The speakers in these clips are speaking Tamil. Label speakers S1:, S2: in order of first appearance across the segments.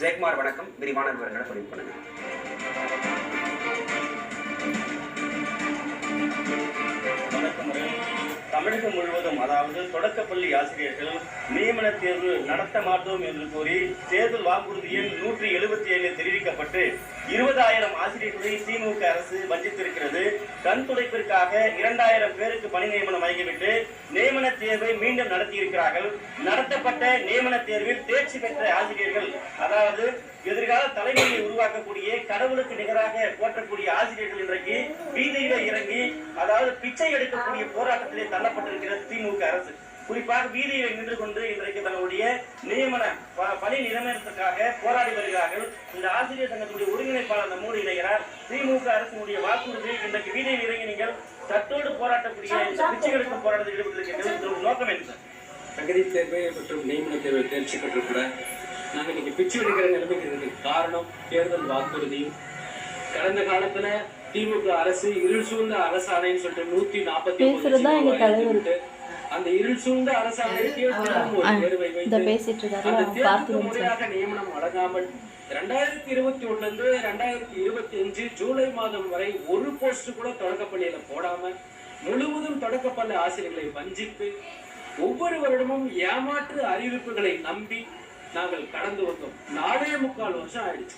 S1: ஜெயக்குமார் வணக்கம். விரிவான விவரங்களை பதிவு பண்ணுங்க.
S2: தமிழகம் முழுவதும் அதாவது தொடக்கப்பள்ளி ஆசிரியர்கள் நியமன தேர்வு நடத்த மாட்டோம் என்று கூறி தேர்தல் வாக்குறுதியில் நூற்றி எழுபத்தி ஏழு தெரிவிக்கப்பட்டு இருபதாயிரம் ஆசிரியர்களை திமுக அரசு வஞ்சித்திருக்கிறது. கண் துடைப்பிற்காக இரண்டாயிரம் பேருக்கு பணி நியமனம் வழங்கிவிட்டு நியமன தேர்வை மீண்டும் நடத்தியிருக்கிறார்கள். நடத்தப்பட்ட நியமன தேர்வில் தேர்ச்சி பெற்ற ஆசிரியர்கள் அதாவது எதிர்கால தலைமையை உருவாக்கக்கூடிய கடவுளுக்கு நிகராக போற்றக்கூடிய ஆசிரியர்கள் இன்றைக்கு வீதியில இறங்கி அதாவது பிச்சை எடுக்கக்கூடிய போராட்டத்திலே தள்ளப்பட்டிருக்கிறது திமுக அரசு. குறிப்பாக வீதியில் நின்று கொண்டு இன்றைக்கு தங்களுடைய நியமன பணி நியமனத்துக்காக போராடி வருகிறார்கள் இந்த ஆசிரியர் சங்கத்துடைய ஒருங்கிணைப்பாளர் நம்மோடு இணைகிறார் திமுக அரசினுடைய வாக்குறுதி இன்றைக்கு வீதியில் இறங்கி நீங்கள் தட்டோடு போராட்டக்கூடிய இந்த போராட்டத்தில் ஈடுபட்டிருக்கிறீர்கள் இதன் நோக்கம் என்ன?
S3: தகுதி தேர்வு மற்றும் நியமன தேர்வு தேர்ச்சி பெற்று கூட நாங்கள் இன்னைக்கு பிச்சு எடுக்கிற நிலைமைக்கு இருக்கிறதுக்கு காரணம் தேர்தல் வாக்குறுதியும் கடந்த காலத்துல திமுக அரசு இருள் சூழ்ந்த அரசாணைன்னு சொல்லிட்டு நூத்தி நாற்பத்தி
S4: தலைவர்.
S3: அந்த இருள் சூழ்ந்த
S4: இந்த
S3: வைத்து
S4: பேசிட்டு இருக்காரு
S3: முறையாக நியமனம் வழங்காமல் ரெண்டாயிரத்தி இருபத்தி ஒண்ணுல இருந்து ரெண்டாயிரத்தி இருபத்தி அஞ்சு ஜூலை மாதம் வரை ஒரு போஸ்ட் கூட தொடக்கப்பள்ளியில போடாம முழுவதும் தொடக்கப்பள்ளி ஆசிரியர்களை வஞ்சித்து ஒவ்வொரு வருடமும் ஏமாற்று அறிவிப்புகளை நம்பி நாங்கள் கடந்து வந்தோம். நாலே முக்கால் வருஷம் ஆயிடுச்சு.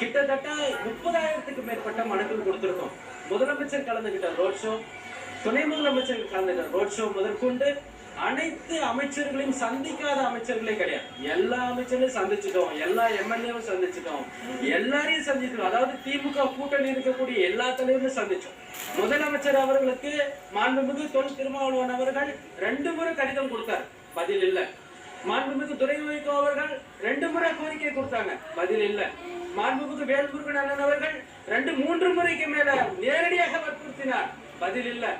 S3: கிட்டத்தட்ட முப்பதாயிரத்துக்கு மேற்பட்ட மனுக்கள் கொடுத்திருக்கோம். முதலமைச்சர் கலந்துகிட்ட ரோட் ஷோ துணை முதலமைச்சர் கலந்துகிட்ட ரோட் ஷோ முதற்கொண்டு அனைத்து அமைச்சர்களையும் சந்திக்காத அமைச்சர்களே கிடையாது. எல்லா அமைச்சர்களையும் சந்திச்சிட்டோம். எல்லா எம்எல்ஏவும் சந்திச்சிட்டோம். எல்லாரையும் சந்திச்சிட்டோம். அதாவது திமுக கூட்டணி இருக்கக்கூடிய எல்லா தலைவரும் சந்திச்சோம். முதலமைச்சர் அவர்களுக்கு மாண்புமிகு தொல் திருமாவளவன் அவர்கள் ரெண்டு முறை கடிதம் கொடுத்தார். பதில் இல்ல. மாண்புமிகு துறை வைகோ அவர்கள் ரெண்டு முறை கோரிக்கை கொடுத்தாங்க. பதில் இல்ல. மாண்புமிகு வேல்முருகன் அண்ணன் அவர்கள் ரெண்டு மூன்று முறைக்கு மேல நேரடியாக வற்புறுத்தினார். பதில் இல்லை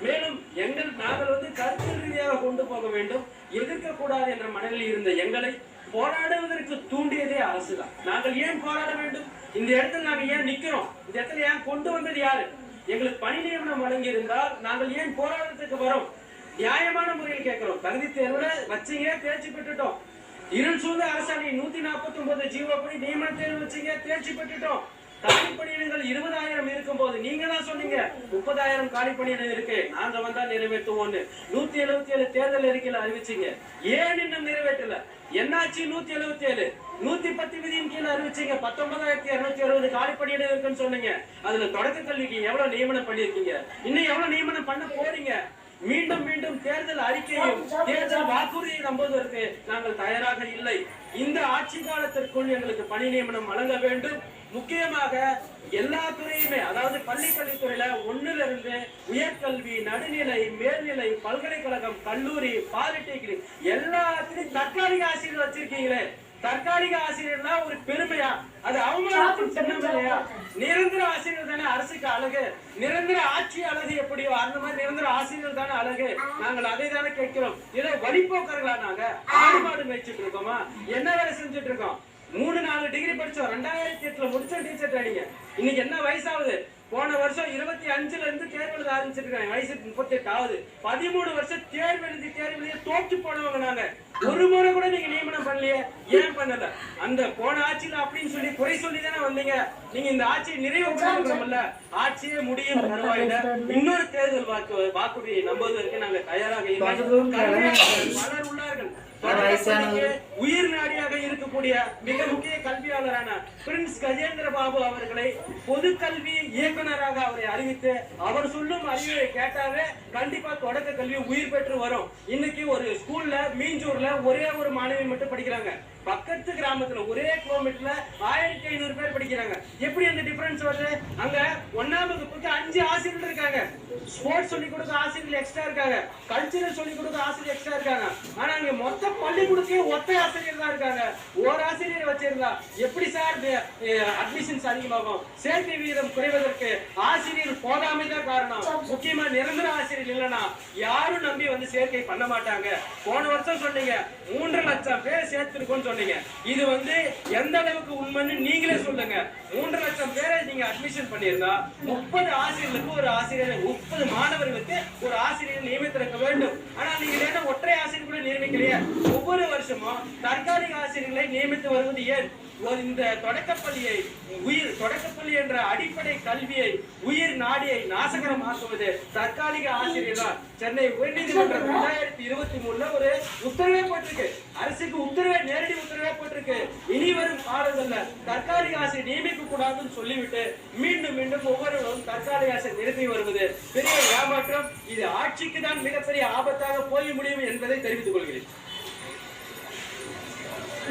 S3: மேலும் எங்கள் நாங்கள் வந்து கருத்து ரீதியாக கொண்டு போக வேண்டும். எதிர்க்க கூடாது என்ற மனநிலையில் இருந்த எங்களை போராடுவதற்கு தூண்டியதே அரசுதான். நாங்கள் ஏன் போராட வேண்டும்? இந்த இடத்துல நாங்கள் ஏன் நிக்கிறோம்? இந்த இடத்துல ஏன் கொண்டு வந்தது யாரு? எங்களுக்கு பணி நியமனம் வழங்கி இருந்தால் நாங்கள் ஏன் போராட்டத்துக்கு வரோம்? நியாயமான முறையில் கேட்கிறோம். தகுதி தேர்வுல வச்சீங்க தேர்ச்சி பெற்றுட்டோம். இருள் சூழ்ந்த அரசாணை நூத்தி நாற்பத்தி ஒன்பது ஜீவோ படி நியமன தேர்வு வச்சீங்க தேர்ச்சி பெற்றுட்டோம். காலிப்பணியிடங்கள் இருபதாயிரம் இருக்கும் போது நீங்க தான் சொன்னீங்க முப்பதாயிரம் காலிப்பணியிடம் இருக்கு. நாங்க வந்தா நிறைவேற்றுவோம்னு. நூத்தி எழுபத்தி ஏழு தேர்தல் அறிக்கையில அறிவிச்சீங்க. ஏன் இன்னும் நிறைவேற்றல? என்னாச்சு நூத்தி எழுபத்தி ஏழு நூத்தி பத்து விதியின் கீழ அறிவிச்சீங்க. பத்தொன்பதாயிரத்தி இருநூத்தி அறுபது காலிப்பணியிடம் இருக்குன்னு சொன்னீங்க. அதுல தொடக்க கல்விக்கு எவ்வளவு நியமனம் பண்ணிருக்கீங்க இன்னும் எவ்வளவு நியமனம் பண்ண போறீங்க? மீண்டும் மீண்டும் தேர்தல் அறிக்கையும் தேர்தல் வாக்குறுதியை நம்புவதற்கு நாங்கள் தயாராக இல்லை. இந்த ஆட்சி காலத்திற்குள் எங்களுக்கு பணி நியமனம் வழங்க வேண்டும். முக்கியமாக எல்லா துறையுமே அதாவது பள்ளி கல்வித்துறையில ஒண்ணுல இருந்து உயர்கல்வி நடுநிலை மேல்நிலை பல்கலைக்கழகம் கல்லூரி பாலிடெக்னிக் எல்லாத்துலயும் தற்காலிக ஆசிரியர் வச்சிருக்கீங்களே. தற்காலிக ஆசிரியர்னா ஒரு பெருமையா? அது அவமானத்தின் சின்னம் இல்லையா? நிரந்தர ஆசிரியர் தானே அரசுக்கு அழகு. நிரந்தர ஆட்சி அழகு எப்படியோ அந்த மாதிரி நிரந்தர ஆசிரியர் தானே அழகு. நாங்கள் அதை தானே கேட்கிறோம். ஏதோ வழிபோக்கர்களா நாங்க? ஆடு மாடு மேய்ச்சிட்டு இருக்கோமா? என்ன வேலை செஞ்சுட்டு இருக்கோம்? மூணு நாலு டிகிரி படிச்சோம். ரெண்டாயிரத்தி எட்டுல முடிச்ச டீச்சர் ட்ரைனிங் இன்னைக்கு என்ன வயசாகுது? போன வருஷம் இருபத்தி அஞ்சுல இருந்து தேர்வு எழுத ஆரம்பிச்சிருக்காங்க. வயசு முப்பத்தி எட்டு ஆகுது. பதிமூணு வருஷம் தேர்வு எழுதி தேர்வு எழுதி தோற்று போனவங்க நாங்க. ஒரு முறை கூட நீங்க நியமனம் பண்ணலையே. ஏன் பண்ணல? அந்த போன ஆட்சியில அப்படின்னு சொல்லி குறை சொல்லி தானே வந்தீங்க. நீங்க இந்த ஆட்சியை நிறைவு பண்ணணும்ல. ஆட்சியே முடியும். தருவாயில இன்னொரு தேர்தல் வாக்கு வாக்குறுதியை நம்புவதற்கு நாங்க தயாராக பலர் உள்ளார்கள். இருக்கக்கூடிய மிக முக்கிய கல்வியாளரான பிரின்ஸ் கஜேந்திர பாபு அவர்களை பொது கல்வி இயக்குனராக அவரை அறிவித்து அவர் சொல்லும் அறிவுரை கேட்டாவே கண்டிப்பா தொடக்க கல்வி உயிர் பெற்று வரும். இன்னைக்கு ஒரு ஸ்கூல்ல மீஞ்சூர்ல ஒரே ஒரு மாணவி மட்டும் படிக்கிறாங்க. பக்கத்து கிராமத்துல ஒரே கிலோமீட்டர்ல ஆயிரத்தி ஐநூறு பேர் படிக்கிறாங்க. எப்படி அந்த டிஃபரன்ஸ் வருது? அங்க ஒன்னாம் வகுப்புக்கு அஞ்சு ஆசிரியர்கள் இருக்காங்க. ஸ்போர்ட்ஸ் சொல்லி கொடுக்க ஆசிரியர்கள் எக்ஸ்ட்ரா இருக்காங்க. கல்ச்சரல் சொல்லி கொடுக்க ஆசிரியர் எக்ஸ்ட்ரா இருக்காங்க. ஆனா இங்க மொத்த பள்ளிக்கூடத்தையே ஒத்த ஆசிரியர் தான் இருக்காங்க. ஒரு ஆசிரியர் வச்சிருந்தா எப்படி சார் அட்மிஷன்ஸ் அதிகமாகும்? சேர்க்கை வீதம் குறைவதற்கு ஆசிரியர் போகாமை தான் காரணம். முக்கியமா நிரந்தர ஆசிரியர் இல்லைன்னா யாரும் நம்பி வந்து சேர்க்கை பண்ண மாட்டாங்க. போன வருஷம் சொன்னீங்க மூன்று லட்சம் பேர் சேர்த்திருக்கோம்னு சொன்னீங்க. இது வந்து எந்த அளவுக்கு உண்மைன்னு நீங்களே சொல்லுங்க. மூன்று லட்சம் பேரை நீங்க அட்மிஷன் பண்ணியிருந்தா முப்பது ஆசிரியர்களுக்கு ஒரு ஆசிரியர் முப்பது மாணவர்களுக்கு ஒரு ஆசிரியர் நியமித்திருக்க வேண்டும். ஆனா நீங்கள் என்ன ஒற்றை ஆசிரியர் கூட நியமிக்கலையே? ஒவ்வொரு வருஷமும் தற்காலிக ஆசிரியர்களை நியமித்து வருவது ஏன்? ஒரு இந்த தொடக்கப்பள்ளியை உயிர் தொடக்கப்பள்ளி என்ற அடிப்படை கல்வியை உயிர் நாடியை நாசகரமாக்குவது தற்காலிக ஆசிரியர் தான். சென்னை உயர்நீதிமன்றம் ரெண்டாயிரத்தி இருபத்தி மூணுல ஒரு உத்தரவே போட்டிருக்கு. அரசுக்கு உத்தரவே நேரடி உத்தரவே போட்டிருக்கு. இனி வரும் காலங்கள்ல தற்காலிக ஆசிரியர் நியமிக்க கூடாதுன்னு சொல்லிவிட்டு மீண்டும் மீண்டும் ஒவ்வொருவரும் தற்காலிக ஆசிரியர் நிரப்பி வருவது இது ஆட்சிக்கு தான் மிகப்பெரிய ஆபத்தாக போய் முடியும் என்பதை தெரிவித்துக் கொள்கிறேன்.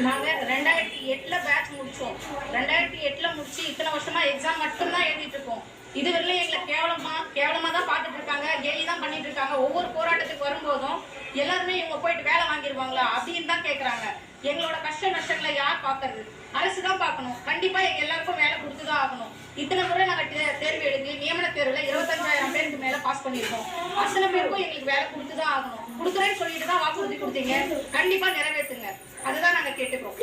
S4: நாங்க ரெண்டாயிரத்தி எட்டுல பேட்ச் முடிச்சோம். ரெண்டாயிரத்தி எட்டுல முடிச்சு இத்தனை வருஷமா எக்ஸாம் மட்டும்தான் எழுதிட்டு இருக்கோம். இதுவரையிலும் எங்களை கேவலமா கேவலமா தான் பார்த்துட்டு இருக்காங்க. கேலி தான் பண்ணிட்டு இருக்காங்க. ஒவ்வொரு போராட்டத்துக்கு வரும்போதும் எல்லாருமே இவங்க போயிட்டு வேலை வாங்கிடுவாங்களா அப்படின்னு தான் கேட்குறாங்க எங்களோட கஷ்ட நஷ்டங்களை யார் பார்க்கறது? அரசு தான் பார்க்கணும். கண்டிப்பா எங்க எல்லாருக்கும் வேலை கொடுத்துதான் ஆகணும். இத்தனை முறை நாங்கள் தேர்வு எழுதி நியமன தேர்வில் இருபத்தஞ்சு பாஸ் பண்ணியிருக்கோம். அத்தனை பேருக்கும் எங்களுக்கு வேலை கொடுத்து தான் ஆகணும். கொடுக்குறேன்னு சொல்லிட்டு தான் வாக்குறுதி கொடுத்தீங்க. கண்டிப்பா நிறைவேற்றுங்க. அதுதான் நாங்க கேட்டுக்கிறோம்.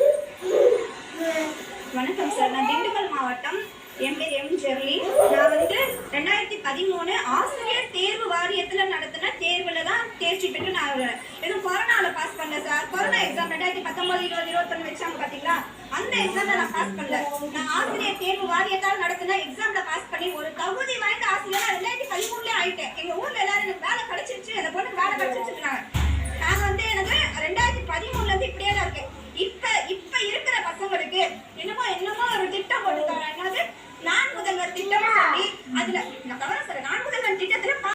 S5: வணக்கம் சார். நான் திண்டுக்கல் மாவட்டம் என் பேர் எம் ஜெர்லி நான் வந்து ரெண்டாயிரத்தி பதிமூணு ஆசிரியர் தேர்வு வாரியத்தில் நடத்தின தேர்வில் தான் தேர்ச்சி பெற்று நான் எதுவும் கொரோனாவில் பாஸ் பண்ணேன் சார் கொரோனா எக்ஸாம் ரெண்டாயிரத்தி பத்தொம்பது இருபது இருபத்தொன்று வச்சாங்க பார்த்தீங்களா அந்த எக்ஸாம் நான் பாஸ் பண்ணல. நான் ஆசிரியர் தேர்வு வாரியத்தால் நடத்தின எக்ஸாமில் பாஸ் பண்ணி ஒரு தகுதி வாய்ந்த ஆசிரியர் ரெண்டாயிரத்தி பதிமூணுலேயே ஆயிட்டேன். எங்கள் ஊரில் எல்லாரும் எனக்கு வேலை கிடச்சிருச்சு. அந்த பொண்ணு வேலை கிடச்சிருச்சுருக்காங்க நான் வந்து எனக்கு ரெண்டாயிரத்தி பதிமூணுலேருந்து இப்படியே தான் இருக்கேன். இப்போ இப்போ இருக்கிற பசங்களுக்கு என்னமோ என்னமோ ஒரு திட்டம் போட்டுருக்காங்க. என்னது? நான் முதல்வர் திட்டம் சொல்லி அதுல நான் கவனம் சொல்றேன். நான் முதல்வர் திட்டத்துல